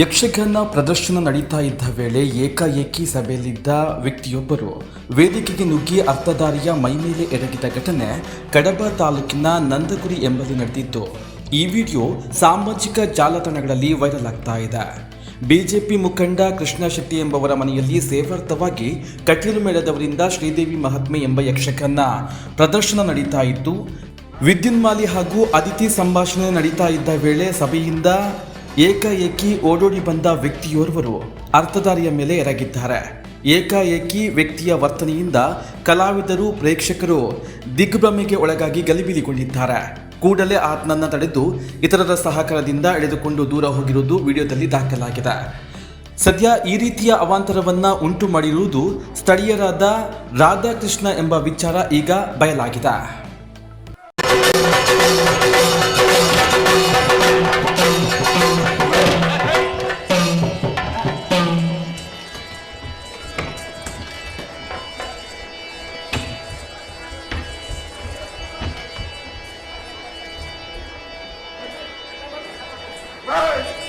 ಯಕ್ಷಗಾನ ಪ್ರದರ್ಶನ ನಡೀತಾ ಇದ್ದ ವೇಳೆ ಏಕಾಏಕಿ ಸಭೆಯಲ್ಲಿದ್ದ ವ್ಯಕ್ತಿಯೊಬ್ಬರು ವೇದಿಕೆಗೆ ನುಗ್ಗಿ ಅರ್ಥಧಾರಿಯ ಮೈಮೇಲೆ ಎರಗಿದ ಘಟನೆ ಕಡಬ ತಾಲೂಕಿನ ನಂದಗುರಿ ಎಂಬಲ್ಲಿ ನಡೆದಿದ್ದು, ಈ ವಿಡಿಯೋ ಸಾಮಾಜಿಕ ಜಾಲತಾಣಗಳಲ್ಲಿ ವೈರಲ್ ಆಗ್ತಾ ಇದೆ. ಬಿಜೆಪಿ ಮುಖಂಡ ಕೃಷ್ಣ ಶೆಟ್ಟಿ ಎಂಬವರ ಮನೆಯಲ್ಲಿ ಸೇವಾರ್ಥವಾಗಿ ಕಟೀಲು ಮೇಳದವರಿಂದ ಶ್ರೀದೇವಿ ಮಹಾತ್ಮೆ ಎಂಬ ಯಕ್ಷಗಾನ ಪ್ರದರ್ಶನ ನಡೀತಾ ಇತ್ತು ವಿದ್ಯುನ್ಮಾಲಿ ಹಾಗೂ ಅತಿಥಿ ಸಂಭಾಷಣೆ ನಡೀತಾ ಇದ್ದ ವೇಳೆ ಸಭೆಯಿಂದ ಏಕಾಏಕಿ ಓಡೋಡಿ ಬಂದ ವ್ಯಕ್ತಿಯೋರ್ವರು ಅರ್ಥದಾರಿಯ ಮೇಲೆ ಎರಗಿದ್ದಾರೆ. ಏಕಾಏಕಿ ವ್ಯಕ್ತಿಯ ವರ್ತನೆಯಿಂದ ಕಲಾವಿದರು, ಪ್ರೇಕ್ಷಕರು ದಿಗ್ಭ್ರಮೆಗೆ ಒಳಗಾಗಿ ಗಲಿಬಿಲಿಗೊಂಡಿದ್ದಾರೆ. ಕೂಡಲೇ ಆತನನ್ನ ತಡೆದು ಇತರರ ಸಹಕಾರದಿಂದ ಎಳೆದುಕೊಂಡು ದೂರ ಹೋಗಿರುವುದು ವಿಡಿಯೋದಲ್ಲಿ ದಾಖಲಾಗಿದೆ. ಸದ್ಯ ಈ ರೀತಿಯ ಅವಾಂತರವನ್ನ ಉಂಟು ಮಾಡಿರುವುದು ಸ್ಥಳೀಯರಾದ ರಾಧಾಕೃಷ್ಣ ಎಂಬ ವಿಚಾರ ಈಗ ಬಯಲಾಗಿದೆ. Burn!